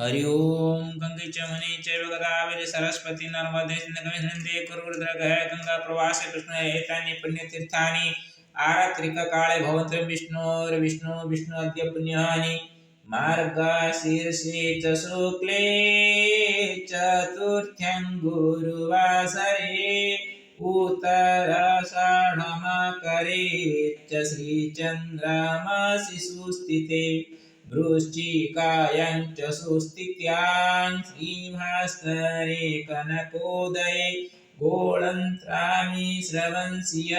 हरि ओम गंगे च मणि चैव गोदावरी सरस्वती नर्मदे सिन्धुनन्दे कुरुद्रगः गंगा प्रवासे कृष्ण एतानि पुण्यतीर्थानि। आरात्रिककाले भवन्तं विष्णोर्विष्णु विष्णु अद्य पुण्यानि मार्गशीर्षे च शुक्ले चतुर्थ्यं गुरुवासरे। उत्तराषाढमकरे च श्रीचन्द्रमसि सुस्थिते। वृश्चिकायां सुस्थित्यां श्रीभास्करे कनकोदये गोळन्त्रामि श्रवंसिय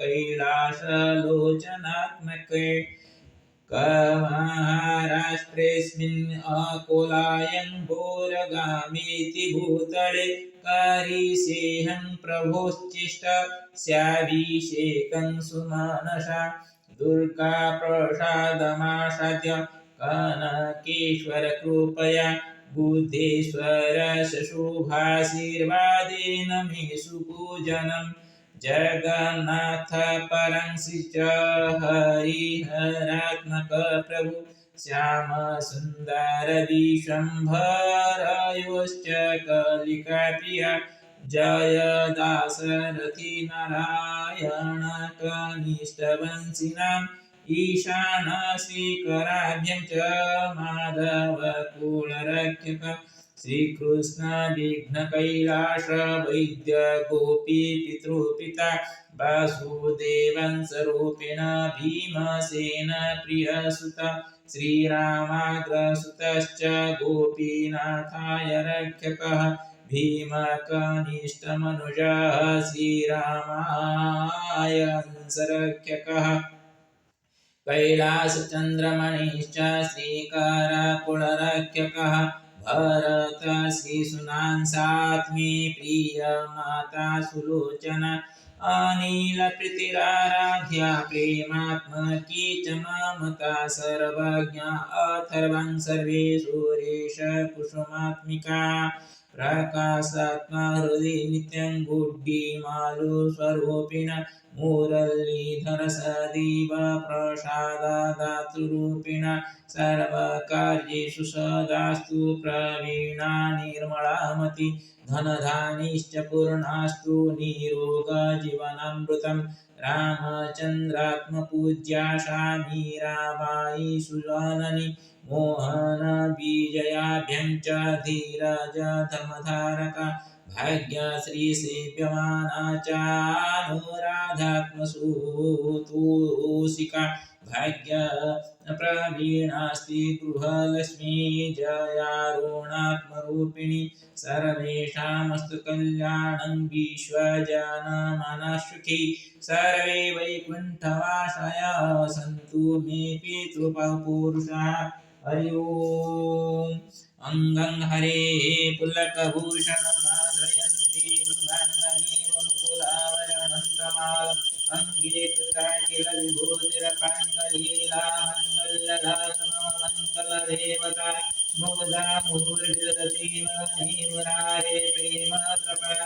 कैलासलोचनात्मके। महाराष्ट्रेऽस्मिन् अकोलायं घोरगामीति भूतले करिसेहं प्रभोश्चिष्ट स्याभिषेकं सुमानसा। दुर्गाप्रसादमासाद्य कनकेश्वर कृपया बुद्धेश्वर शुभाशीर्वादेन मे सुपूजनम् जगन्नाथ परंसि च हरिहरात्मक प्रभु श्याम सुन्दर विश्वम्भरयोश्च कलिकाप्रिया जय दासरथि नारायणकनिष्ठवंशिनाम् ईशानस्वीकराभ्यं च माधवकुलरक्षकम् पितृपिता वासुदेवं स्वरूपिण भीमसेनप्रियसुत श्रीरामाग्रसुतश्च गोपीनाथाय रक्षकः। भीमकनिष्ठमनुजः श्रीरामाय हंसरक्षकः कैलासचन्द्रमणिश्च श्रीकरकुलरक्षकः भरत श्रीसुनांसात्मे प्रियमाता सुलोचना अनिलप्रीतिराराध्या प्रेमात्मकी च सर्वज्ञा अथर्वं सर्वे सुरेश कुसुमात्मिका। प्रकाशात्मा हृदिव प्रसादृरूपि सर्वकार्येषु सदास्तु प्रवीणा निर्मलामति धनधानीश्च पूर्णास्तु नीरोगजीवनमृतं रामचन्द्रात्मपूज्या शामी रामायी सुजाननि। मोहनबीजयाभ्यं च धीरज धर्मधारका भाग्यश्रीसेव्यमाना चानुराधात्मसूतोषिका भाग्य प्रवीणास्ति गृहलक्ष्मी जयारुणात्मरूपिणी सर्वेषामस्तु कल्याणं विश्वजनमनःसुखी सर्वे वैकुण्ठवासाय सन्तु मे पितृपपुरुषाः हरि ओम्। अङ्गं हरे पुलकभूषणमाश्रयन्ति मृगाङ्गमेव मुकुलावरणन्तमालम् अङ्गे कृता किल विभूतिरपाङ्गलीला मङ्गलदेवता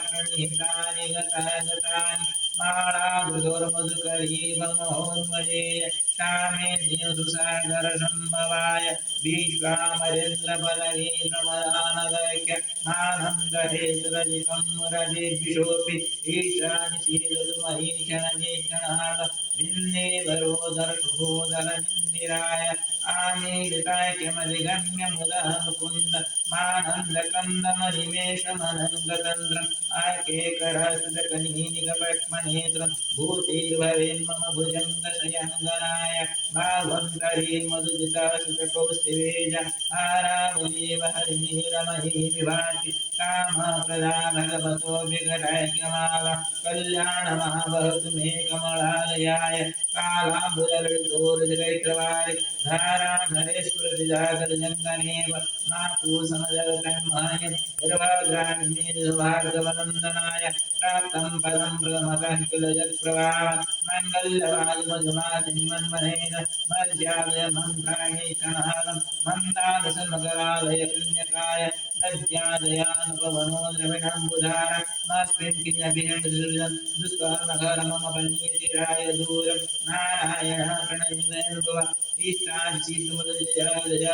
प्रणिहितानि गता गतानि माळाधुर्मधुकरीवमहोन्मजे श्यामे दिनदुसागरसम्भवाय विश्वामरेन्द्रबलवीन्द्रमदानदैक्य मानन्दहेतुरजिकं मुरजिद्विषोऽपि ईशानि शीलतु महीक्षणजीक्षणाः निन्दे वरोदर शुभोदर निन्दिराय आमीलिताख्यमधिगम्य मुदः मुकुन्द मानन्दकन्दमनिमेषमनङ्गतन्त्रम् आकेकरस्तकनीनिकपक्ष्मनेत्रं भूतिर्भवेन्मम भुजङ्गशयङ्गनाय भावन्तरे मधुजितासुतकौस्तिवेज आरामुदेव हरिनीलमही विभाति कामप्रदा भगवतो विघटैक्यमाव कल्याणमावहतु मे कमलालयाय कालाम्बुजलटोरजगैत्रवारि धाराधरेश्वरजागरजङ्गनेव मातु समजगतन्मय निर्भाग्राणिमेर्भार्गवनन्दनाय प्राप्तं पदं प्रमतः किल जत्प्रभाव मङ्गल्यवादिमधुमादिनिमन्मनेन मर्यादय मन्त्राणीकणादं मन्दादसन्मकरालय पुण्यकाय इत्यादयानुभवनो द्रविणम्बुधारस्मास्मिन् किञ्जभिनन्दुष्कर्मकरमपनीतिराय दूरं नारायणः प्रणयनुभव ईष्टाचितुमदजयादय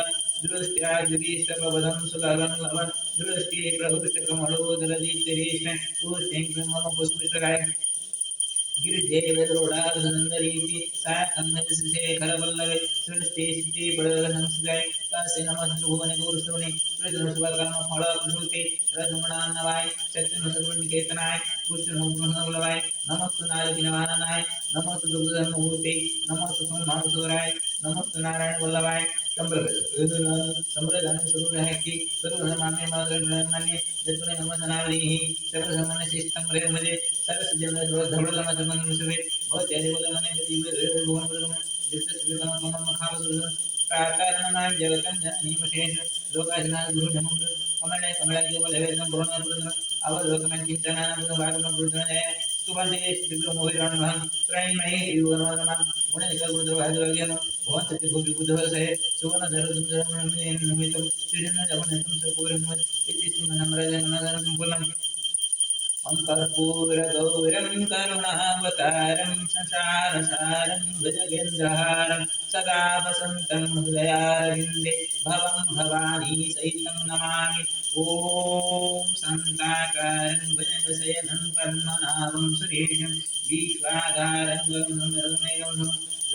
दृष्ट्यादिवीष्टपवदं सुलभं लवन् दृष्टिः प्रहृष्टकमलोदरदीतिरीष्ण पूष्टिं मम पुष्पिष्टराय ಗಿರಿಧೇವರೋಡಾಗಂದರೀತಿ ಸಾ ತನ್ನದ ಶ್ರೀಶೇಖರ ವಲ್ಲವೆ ಸೃಷ್ಟಿ ಸ್ಥಿತಿ ಪಡಗಲ ಸಂಸ್ಕಾರಿ ತಾಸೆ ನಮ ಸಂಭುವನೆ ಗೌರಸ್ತುಣಿ ಪ್ರಜನುಸುವ ಕರ್ಮ ಫಳ ಪ್ರಸೂತಿ ರಘುಮಣಾನ್ನವಾಯ ಶಕ್ತಿನ ಸರ್ವಣಿ ಕೇತನಾಯ ಪುಷ್ಟಿನ ಹುಗ್ರಹಣಗುಲವಾಯ ನಮಸ್ತು ನಾಲ್ಕಿನ ವಾನನಾಯ ನಮಸ್ತು ದುರ್ಗಧರ್ಮಭೂತಿ ನಮಸ್ತು ಸಂಹಾಮಸೂರಾಯ ನಮಸ್ತು ನಾರಾಯಣ ವಲ್ಲಭಾಯ संप्रभजत संप्रदानं सरुणः कि सरुणः मान्ये मागणे मान्ये यत्ने नम सनावरिः सर्व सामान्य शिष्टं प्रेमजे सर्व जन धवलम धमन मुसवे भवते देवलमन यतिव भगवान ब्रह्म दिव्य सुविधा मम मखाव सुजन प्राकारणमान जगतं जननीमशेष लोकाजना गुरु नमः कमले कमले केवल हेतम पूर्ण पूर्ण अवलोकनं चिन्तनानं पूर्ण भागनं पूर्ण जय सुबन्धिके दिव्यमोहिरणमः प्रणिमये युवनमः गुणनिकगुणद्रवाहदवज्ञानं भवन्तति भूमि बुद्धवरसे सुवर्णधरसुन्दरमणिमितं श्रीजनजवनितं सपूर्णमत् इति श्रीमन्नम्रजननसम्पूर्णम् कर्पूरगौरं करुणावतारं, संसारसारं, भुजगेन्द्रहारं सदा वसन्तं हृदयारविन्दे भवं भवानी सहितं नमामि। ॐ शान्ताकारं, भुजगशयनं, पद्मनाभं, सुरेशं विश्वाधारं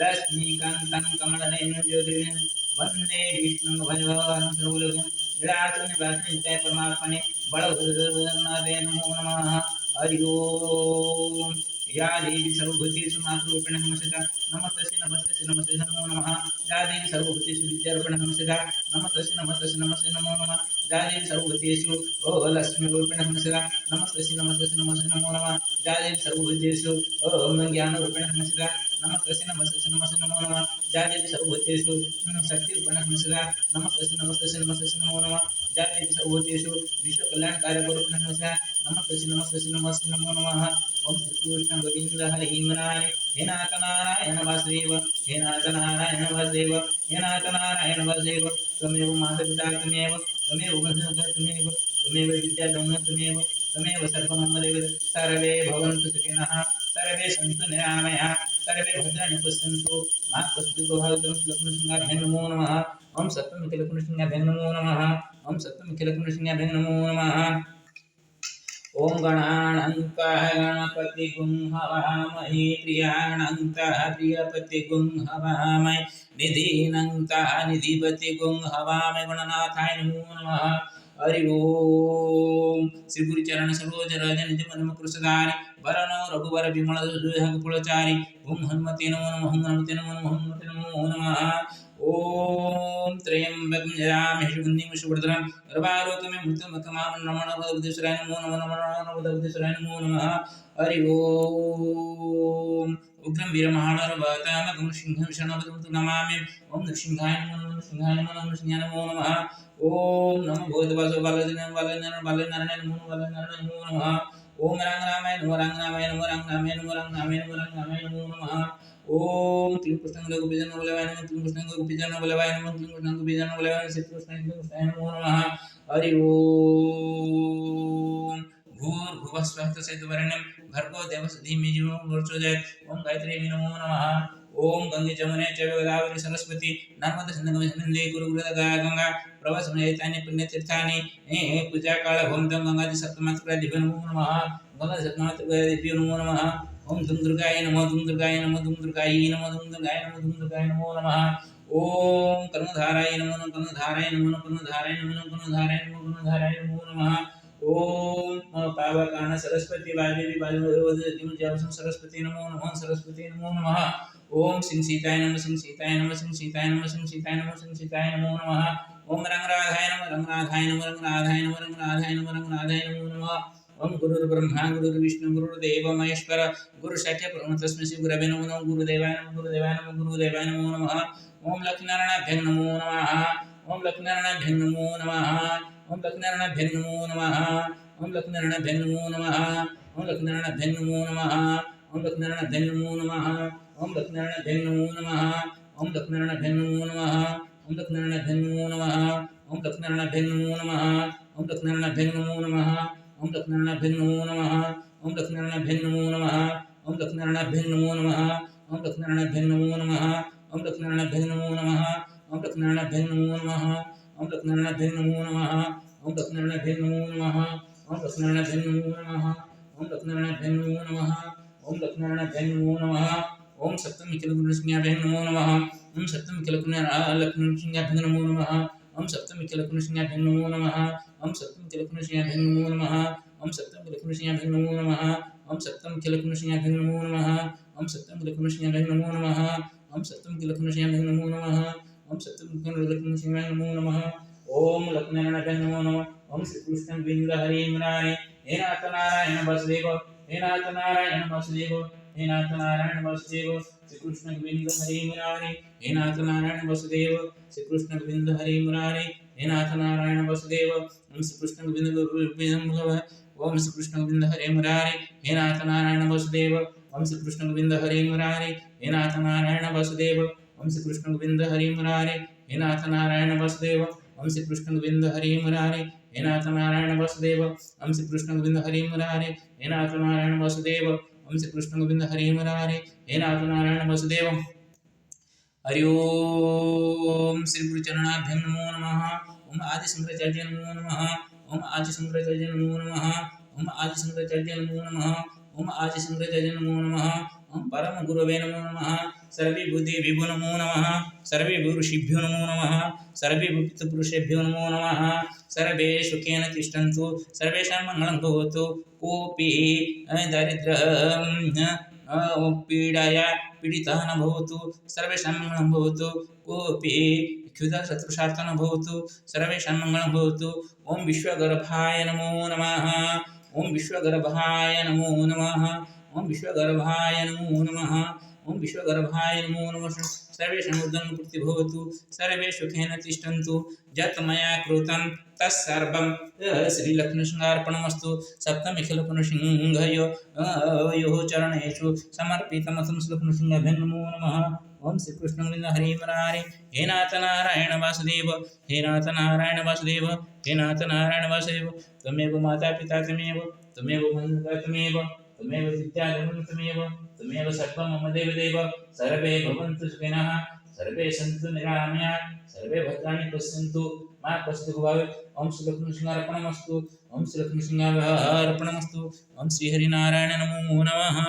लक्ष्मीकान्तं कमलनयनं ज्योतिर्गं वंदे विष्णुं भजभवानं सर्वलोकं विराटनिवासिनित्याय परमात्मने बलभद्रनाथे नमो नमः। हरि ओम। या देवी सर्वभूतेषु मातृरूपेण नमस्ते नमस्तस्य नमस्तस्य नमस्ते नमो नमः। या देवी सर्वभूतेषु विद्यारूपेण नमस्ते नमस्तस्य नमस्तस्य नमस्ते नमो नमः। या देवी सर्वभूतेषु ओ लक्ष्मीरूपेण नमस्ते नमस्तस्य नमस्तस्य नमस्ते नमो नमः। या देवी सर्वभूतेषु ओ ज्ञानरूपेण नमस्ते नमस्तस्य नमस्तस्य नमो नमः। या देवी शक्तिरूपेण नमस्ते नमस्तस्य नमस्तस्य नमस्ते नमो नमः। जाते सर्वभूतेषु विश्वकल्याणकारकरूपिणः नमः नमस्तस्य नमस्तस्य नमस्ते नमो नमः ओम श्रीकृष्ण गोविंद हरे हिमनाय हे नाथ नारायण वासुदेव हे नाथ नारायण वासुदेव हे नाथ नारायण वासुदेव त्वमेव मातपिता त्वमेव त्वमेव त्वमेव त्वमेव विद्याधर्मः त्वमेव त्वमेव सर्वमङ्गलदेव सर्वे भवन्तु सुखिनः सर्वे सन्तु निरामयाः सर्वे भद्राणि पश्यन्तु मा कस्तु भवतं श्लोकनृसिंहाभ्यं नमो नमः। ఓం సత్వమిఖిలకునృష్ణ్యభ్యం నమో నమ ఓం సత్వమిఖిలకునృష్ణ్యభ్యం నమో. నమ ఓం గణానంత గణపతి గుం హవామహి ప్రియాణంత ప్రియపతి గుం హవామై నిధీనంత నిధిపతి గుం హవామై గుణనాథాయ నమో నమ. హరి ఓం శ్రీ గురి చరణ సరోజ రజ నిజ పరమ కృషదారి వరణో రఘువర విమల కులచారి ఓం హనుమతే నమో నమ. హనుమతే నమో నమ హనుమతే నమో నమ. ओम त्र्यंबकं यजामहे सुगन्धिं सुवर्धनं गर्भारोगमे मृत्युमुखमां नमः नमोदुदेश्वराय नमो नमः नमः नमोदुदेश्वराय नमो नमः हरि ओम। उग्रं वीरमहाणरवतामकं सिंहं शरणवदं नमामि। ओम नृसिंहाय नमो नमः नृसिंहाय नमो नमः नृसिंहाय नमो नमः। ओम नमो भगवते बालजन बालजन बालनारायण नमो बालनारायण नमो नमः। ఓం రంగనామాయ నమో రంగనామాయ నమో రంగనామాయ నమో రంగనామాయ నమో రంగనామాయ నమో నమ. ఓం త్రికృష్ణ గోపిజన బలవాయ నమ త్రికృష్ణ గోపిజన బలవాయ నమ త్రికృష్ణ గోపిజన బలవాయ నమ శ్రీకృష్ణ కృష్ణ నమో నమ. హరి ఓం. భూర్భువస్వస్థ సేతువర్ణం భర్గో దేవస ధీమి జీవం వర్చోజయ ఓం గాయత్రి నమో నమ. ఓం గంగి చమునే చ గోదావరి సరస్వతి నర్మద సంగమే గురు గంగా ప్రవసమయతాన్ని పుణ్యతీర్థాన్ని పూజాకాల ఓం తం గంగాది సప్తమాతృకాదిభ్యో నమో నమ గంగా సప్తమాతృకాదిభ్యో నమో నమ ఓం దుం దుర్గాయ నమో దుం దుర్గాయ నమో దుం దుర్గాయ నమో దుం దుర్గాయ నమో దుం దుర్గాయ నమో నమ ఓం కర్ణధారాయ నమో కర్ణధారాయ నమో కర్ణధారాయ నమో కర్ణధారాయ నమో కర్ణధారాయ నమో నమ ओम कर्णधाराय नमो नमः कर्णधाराय नमो नमः कर्णधाराय नमो नमः कर्णधाराय नमो कर्णधाराय नमो नमः ओम पावकान सरस्वती वादेवी वादेवी सरस्वती नमो नमः सरस्वती नमो नमः ओम सिंह सीताय नमः सिंह सीताय नमः सिंह सीताय नमः सिंह सीताय नमः सिंह सीताय नमो नमः ओम रंगराधाय नमः रंगराधाय नमः रंगराधाय नमः रंगराधाय नमः रंगराधाय नमो नमः ओम गुरुर्ब्रह्मा गुरुर्विष्णु गुरुर्देव महेश्वर गुरु साक्षात् परम तस्मै श्री गुरवे नमो नमः गुरुदेवाय नमः गुरुदेवाय नमः गुरुदेवाय नमो नमः ओम लक्ष्मीनारायणाभ्यं नमो नमः ओम लक्ष्मीनारायणाभ्यं नमो नमः ఓం లక్ష్మీనారాయణ నమో నమ ఓం లక్ష్మీనారాయణ నమో నమ ఓం లక్ష్మీనారాయణ నమో నమ ఓం లక్ష్మీనారాయణ నమో నమ ఓం లక్ష్మీనారాయణ నమో నమ ఓం లక్ష్మీనారాయణ నమో నమ ఓం లక్ష్మీనారాయణ నమో నమ ఓం లక్ష్మీనారాయణ నమో నమ ఓం లక్ష్మీనారాయణ నమో నమ ఓం లక్ష్మీనారాయణ నమో నమ ఓం లక్ష్మీనారాయణ నమో నమ ఓం లక్ష్మీనారాయణ నమో నమ ఓం లక్ష్మీనారాయణ నమో నమ ఓం లక్ష్మీనారాయణ నమో నమ ఓం లక్ష్మీనారాయణ నమో నమ ఓం లక్ష్మీనారాయణ నమో నమ ఓం లక్ష్మీనారాయణ నమో నమ ఓం లక్ష్మీనారాయణ నమో నమ ఓం లక్ష్మీనారాయణ నమో నమ ఓం లక్ష్మీనారాయణ నమో నమ ఓం సప్తమి కిలకునసింహాభ్య నమో నమ ఓం సప్తమి కిలకున లక్ష్మీసింహాభ్య నమో నమ ఓం సప్తమి కిలకునసింహాభ్య నమో నమ ఓం సప్తమి కిలకునసింహాభ్య నమో నమ ఓం సప్తమి కిలకునసింహాభ్య నమో నమ ఓం సప్తమి కిలకునసింహాభ్య నమో నమ ఓం సప్తమి కిలకునసింహాభ్య నమో నమ ఓం సప్తమి కిలకునసింహాభ్య నమో నమ ओम सत्यम सिंहाय नमो नमः ओम लक्ष्मीनारायण नमो नमः ओम श्री कृष्ण बिंद हरि नारायण हे नाथ नारायण वासुदेव हे नाथ नारायण वासुदेव हे नाथ नारायण वासुदेव श्री कृष्ण गोविंद हरि मुरारी हे नाथ नारायण वासुदेव श्री कृष्ण गोविंद हरि मुरारी हे नाथ नारायण वासुदेव ओम श्री कृष्ण गोविंद ओम श्री कृष्ण गोविंद हरे मुरारी हे नाथ नारायण वासुदेव ओम श्री कृष्ण गोविंद हरे मुरारी हे नाथ नारायण वासुदेव ओम श्री कृष्ण गोविंद हरे मुरारे हे नाथ नारायण वासुदेव ओम श्री कृष्ण गोविंद हरे मुरारे हे नाथ नारायण वासुदेव ओम श्री कृष्ण गोविंद हरे मुरारे हे नाथ नारायण वासुदेव ओम श्री कृष्ण गोविंद हरे मुरारे हे नाथ नारायण वसुदेव हरि ओम श्री गुरु चरणाभ्यं नमो नमः ओम आदि शंकराचार्य नमो नमः ओम आदि शंकराचार्य नमो नमः ओम आदि शंकराचार्य नमो नमः ओम आदि शंकराचार्य नमो नमः ओम परम गुरवे नमो नमः सर्वे बुद्धि विभु नमो नमः सर्वे ऋषिभ्यो नमो नमः सर्वे पुरुषेभ्यो नमो नमः, सर्वे सुखेन तिष्ठन्तु सर्वेषां मङ्गलं भवतु, कोऽपि दारिद्र पीडाया पीडितः न भवतु मङ्गलं भवतु, कोऽपि क्षुधशत्रुषार्थ न भवतु मङ्गलं भवतु विश्वगर्भाय नमो नमः, ॐ विश्वगर्भाय नमो नमः, ॐ विश्वगर्भाय नमो नमः। ॐ विश्वगर्भाय नमो नमः सर्वेषाम् उद्गमपूर्ति भवतु सर्वे सुखेन तिष्ठन्तु यत् मया कृतं तत्सर्वं श्रीलक्ष्मीशृङ्गार्पणमस्तु सप्तमिखिलपुनसिंहयो योः चरणेषु समर्पितमतं श्रीलक्ष्मीसिंहभ्यं नमो। नमः ओम श्री कृष्ण गोविंद हरि मुरारे हे नाथ नारायण वासुदेव, हे नाथ नारायण वासुदेव, हे नाथ नारायण वासुदेव, त्वमेव माता पिता त्वमेव त्वमेव बन्धुता त्वमेव। त्वमेव विद्याधनं त्वमेव त्वमेव सर्वं मम देवदेव सर्वे भवन्तु सुखिनः सर्वे सन्तु निरामया सर्वे भद्राणि पश्यन्तु मा कस्तु भवेत् ओम श्री लक्ष्मीसिंहार्पणमस्तु ओम श्री लक्ष्मीसिंहार्पणमस्तु ओम श्री हरिनारायण नमो नमः